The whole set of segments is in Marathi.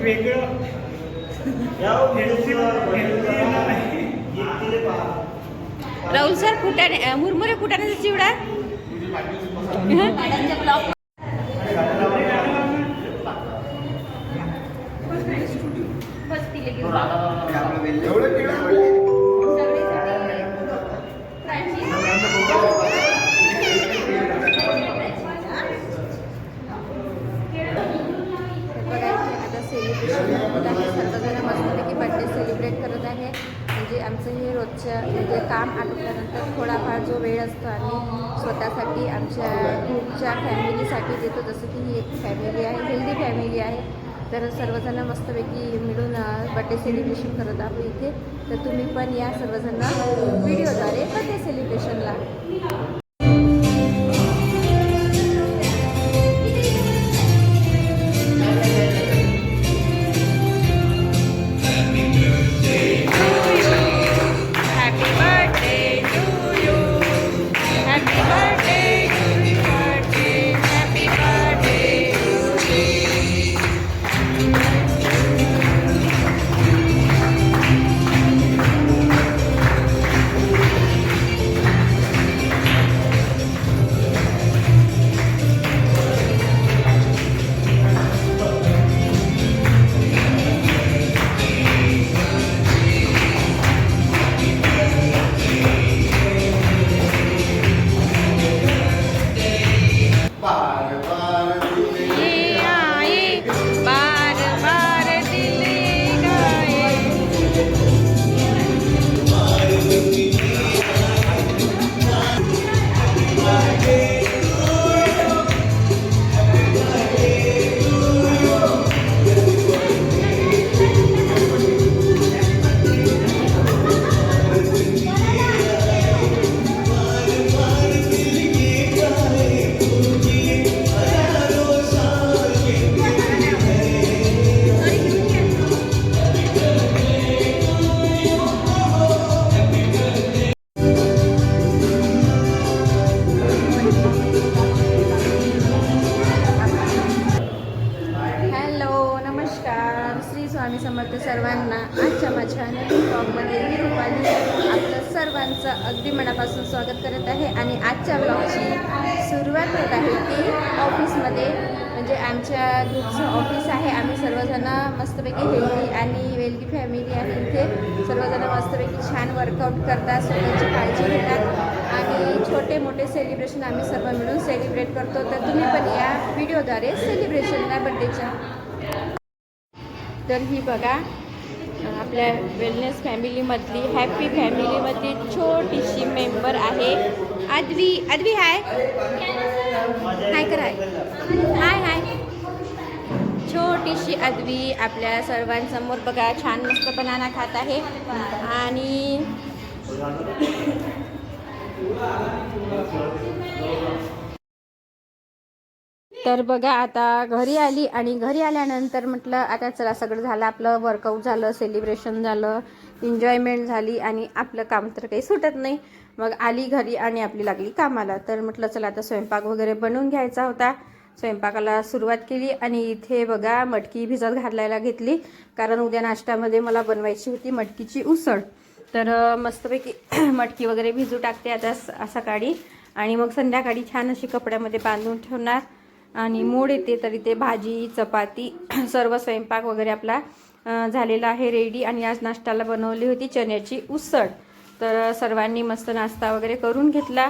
वेगळं. राहुल सर अ, मुरमुरे फुटाण्याचा चिवडा? फॅमिली आहे फॅमिली आहे. तर सर्वजण मस्तपैकी मिळून बड्डे सेलिब्रेशन करत आहोत इथे. तर तुम्ही पण या सर्वजण. व्हिडिओद्वारे बड्डे सेलिब्रेशनला स्वागत करत आहे आणि आजच्या ब्लॉगची सुरुवात होत आहे ती ऑफिसमध्ये म्हणजे आमच्या ग्रुपचं ऑफिस आहे. आम्ही सर्वजण मस्तपैकी हेल्दी आणि वेल्दी फॅमिली आहे इथे. सर्वजण मस्तपैकी छान वर्कआउट करतात स्वतःची काळजी घेतात. आणि छोटे मोठे सेलिब्रेशन आम्ही सर्व मिळून सेलिब्रेट करतो. तर तुम्ही पण या व्हिडिओद्वारे सेलिब्रेशनला बड्डेच्या तर ही बघा आपल्या वेलनेस फॅमिलीमधली हॅपी फॅमिलीमधली छोटीशी मेंबर आहे. आदवी आदवी हाय हाय कराय हाय हाय छोटीशी आदवी आपल्या सर्वांसमोर बघा छान मस्त बनाना खात आहे. आणि तर बघा आता घरी आली आणि घरी आल्यानंतर म्हटलं आता चला सगळं झालं आपलं वर्कआउट झालं सेलिब्रेशन झालं एन्जॉयमेंट झाली आणि आपलं काम तर काही सुटत नाही. मग आली घरी आणि आपली लागली कामाला. तर म्हटलं चला आता स्वयंपाक वगैरे बनवून घ्यायचा होता. स्वयंपाकाला सुरुवात केली आणि इथे बघा मटकी भिजत घालायला घेतली. कारण उद्या नाश्त्यामध्ये मला बनवायची होती मटकीची उसळ. तर मस्तपैकी मटकी वगैरे भिजू टाकते आता स- सकाळी. आणि मग संध्याकाळी छान अशी कपड्यामध्ये बांधून ठेवणार. आणि मोड येते तर इथे भाजी चपाती सर्व स्वयंपाक वगैरे आपला झालेला आहे रेडी आणि आज नाश्त्याला बनवली होती चण्याची उसळ. तर सर्वांनी मस्त नाश्ता वगैरे करून घेतला.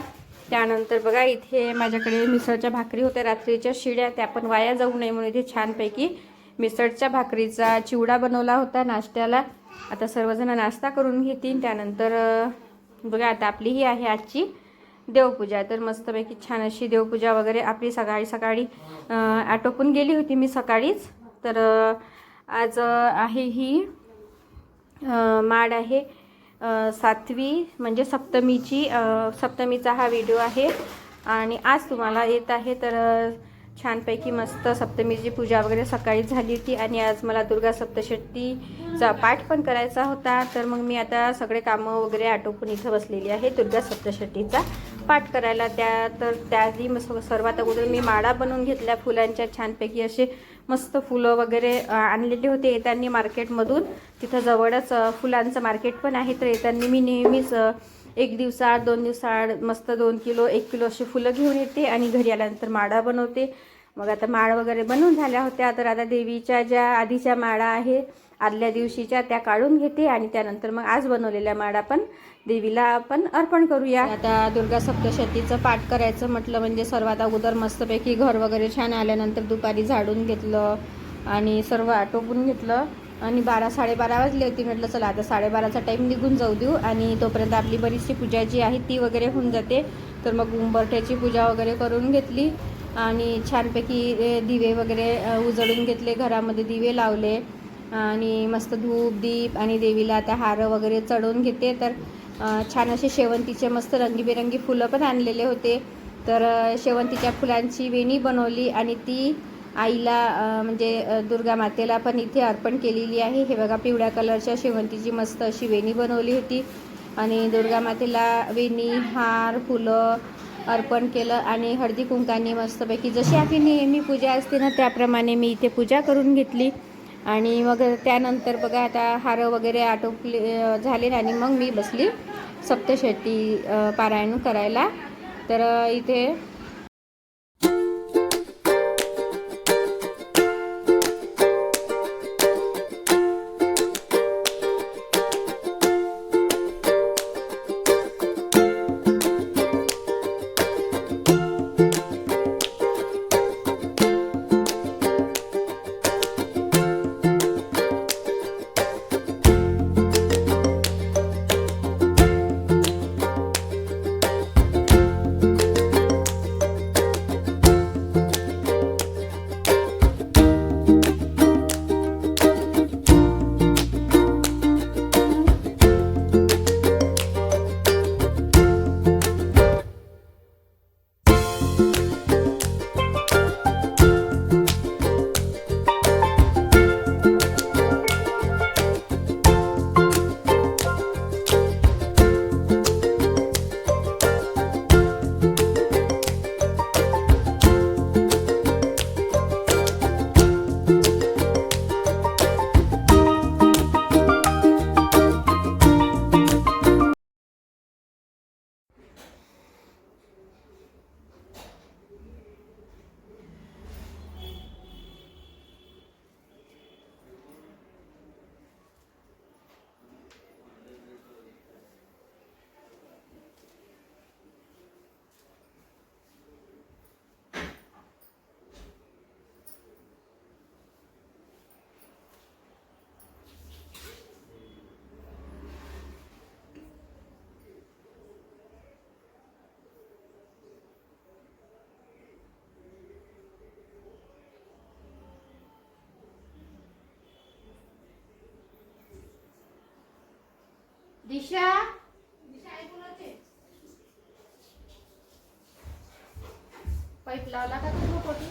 त्यानंतर बघा इथे माझ्याकडे मिसळच्या भाकरी होत्या. रात्रीच्या शिड्या त्या पण वाया जाऊ नये म्हणून इथे छानपैकी मिसळच्या भाकरीचा चिवडा बनवला होता नाश्त्याला. आता सर्वजण नाश्ता करून घेतील. त्यानंतर बघा आता आपली ही आहे आजची देवपूजा तर मस्तपैकी छान अशी देवपूजा वगैरे आपली सकाळी सकाळी आटोपून गेली होती मी सकाळीच. तर आज आहे ही माड आहे सातवी म्हणजे सप्तमीची सप्तमीचा हा व्हिडिओ आहे. आणि आज तुम्हाला येत आहे तर छानपैकी मस्त सप्तमीची पूजा वगैरे सकाळी झाली होती. आणि आज मला दुर्गा सप्तशतीचा पाठ पण करायचा होता. तर मग मी आता सगळे कामं वगैरे आटोपून इथं बसलेली आहे दुर्गा सप्तशतीचा. पाठ करायला त्या तर त्याआधी सर्वात अगोदर मी माळा बनवून घेतल्या फुलांच्या छानपैकी. असे मस्त फुलं वगैरे आणलेले होते येताना मार्केटमधून. तिथं जवळच फुलांचं मार्केट पण आहे तर येताना मी नेहमीच एक दिवसाआड दोन दिवसाआड मस्त दोन किलो एक किलो अशी फुलं घेऊन येते आणि घरी आल्यानंतर माळा बनवते. मग आता माळ वगैरे बनवून झाल्या होत्या तर आता देवीच्या ज्या आधीच्या माळा आहे आदल्या दिवशीच्या त्या काढून घेते आणि त्यानंतर मग आज बनवलेल्या माळा पण देवीला आपण अर्पण करूया. आता दुर्गा सप्तशतीचं पाठ करायचं म्हटलं म्हणजे सर्वात अगोदर मस्तपैकी घर वगैरे छान आल्यानंतर दुपारी झाडून घेतलं आणि सर्व आटोपून घेतलं. आणि बारा साडेबारा वाजली होती. म्हटलं चला आता साडेबाराचा टाईम निघून जाऊ देऊ. आणि तोपर्यंत आपली बरीचशी पूजा जी आहे ती वगैरे होऊन जाते. तर मग उंबरठ्याची पूजा वगैरे करून घेतली. आणि छानपैकी दिवे वगैरे उजळून घेतले. घरामध्ये दिवे लावले. आणि मस्त धूप दीप आणि देवीला आता हार वगैरे चढवून घेते. तर छान असे शेवंतीचे मस्त रंगीबेरंगी फुलं पण आणलेले होते. तर शेवंतीच्या फुलांची वेणी बनवली आणि ती आईला म्हणजे दुर्गा मातेला पण इथे अर्पण केलेली आहे. हे बघा पिवळ्या कलरच्या शेवंतीची मस्त अशी वेणी बनवली होती. आणि दुर्गा मातेला वेणी हार फुलं अर्पण केलं आणि हळदी कुंकाने मस्तपैकी जशी आपली नेहमी पूजा असते ना त्याप्रमाणे मी इथे पूजा करून घेतली. आणि मग त्यानंतर बघा आता हार वगैरे आटोपले झाले आणि मग मी बसली सप्तशती पारायण करायला. तर इथे दिशा? पाईप लावला का तुझं पोटी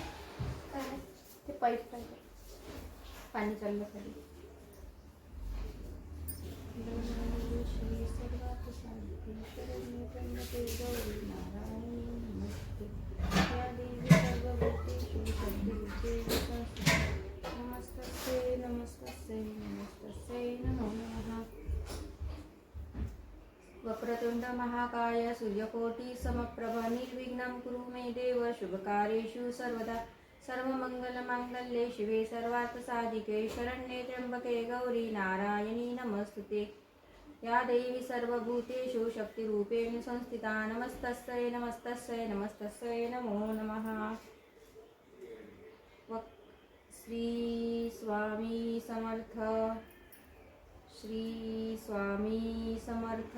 ते? पाईप पाईप पाणी चाललं खाली. श्री सर्वात शांती वक्रतुंड महाकाय समप्रभ निर्विघ्नं कुरु मे देव। शुभकार्येषु सर्वदा सर्वमङ्गलमाङ्गल्ये शिवे सर्वार्थसाधिके शरण्ये त्र्यम्बके गौरी नारायणी नमस्तुते। या देवी सर्वभूतेषु शक्तिरूपेण संस्थिता। नमस्तस्यै नमस्तस्यै नमस्तस्यै नमो नमः। वक् श्री स्वामी समर्थ। श्री स्वामी समर्थ।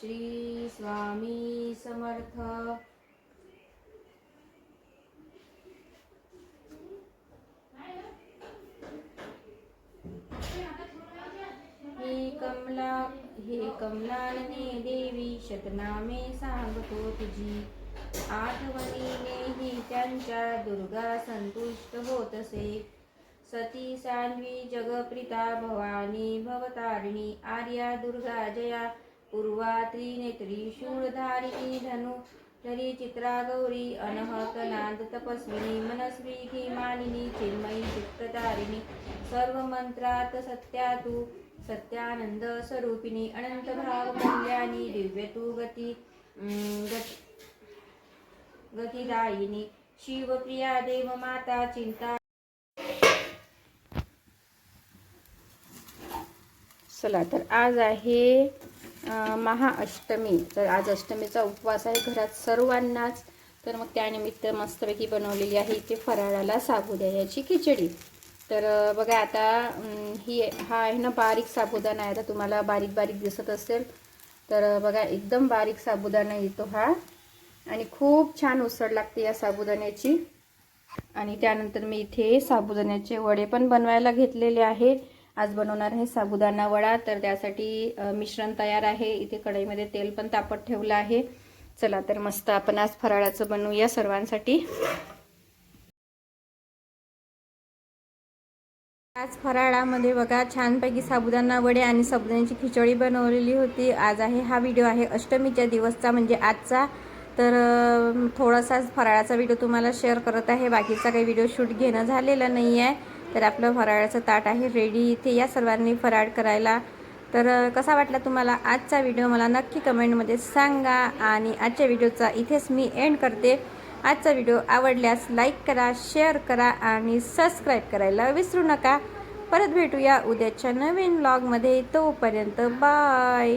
श्री स्वामी समर्थ. हे कमला हे कमलाने देवी शतनामे सांगतो तुझी आठवणीने ही त्यांच्या दुर्गा संतुष्ट होतसे. सती सान्वी जगप्रिता भवानी भवतारिणी आर्या दुर्गा जया पूर्वा त्रिनेत्री शूळधारिणी धनु धरी चित्रा गौरी अनहत तपस्विनी मनस्वी हिमालिनी चिन्मयी चित्ततारिणी सर्व मंत्रात सत्या तू सत्यानंद स्वरूपिणी अनंत भाव कल्याणी दिव्य तू गती अं, गतिदायिनी शिवप्रिया देव माता चिंता चला तर आज आहे महाअष्टमी. तर आज अष्टमीचा उपवास आहे घरात सर्वांनाच. तर मग त्यानिमित्त मस्तपैकी बनवलेली आहे इथे फराळाला साबुद्या याची खिचडी. तर बघा आता ही हा आहे ना बारीक साबुदाणा आहे. आता तुम्हाला बारीक बारीक दिसत असेल. तर बघा एकदम बारीक साबुदाणा येतो हा. आणि खूप छान उसळ लागते या साबुदाण्याची. आणि त्यानंतर मी इथे साबुदाण्याचे वडे पण बनवायला घेतलेले आहे. आज बनवणार आहे साबुदाणा वडा. तर त्यासाठी मिश्रण तयार आहे. इथे कढईमध्ये तेल पण तापत ठेवलं आहे. चला तर मस्त आपण आज फराळाचं बनवूया सर्वांसाठी. आज फराळामध्ये बघा छानपैकी साबुदाणा वडे आणि साबुदाण्याची खिचडी बनवलेली होती. आज आहे हा व्हिडिओ आहे अष्टमीच्या दिवसचा म्हणजे आजचा. तर थोडासाच फराळाचा व्हिडिओ तुम्हाला शेअर करत आहे. बाकीचा काही व्हिडिओ शूट घेणं झालेला नाही आहे तर आपलं फराळाचं ताट आहे रेडी इथे या सर्वांनी फराळ करायला. तर कसा वाटला तुम्हाला आजचा व्हिडिओ मला नक्की कमेंटमध्ये सांगा आणि आजच्या व्हिडिओचा इथेच मी एंड करते. आजचा व्हिडिओ आवडल्यास लाईक करा शेअर करा आणि सबस्क्राईब करायला विसरू नका. परत भेटूया उद्याच्या नवीन व्लॉगमध्ये तोपर्यंत बाय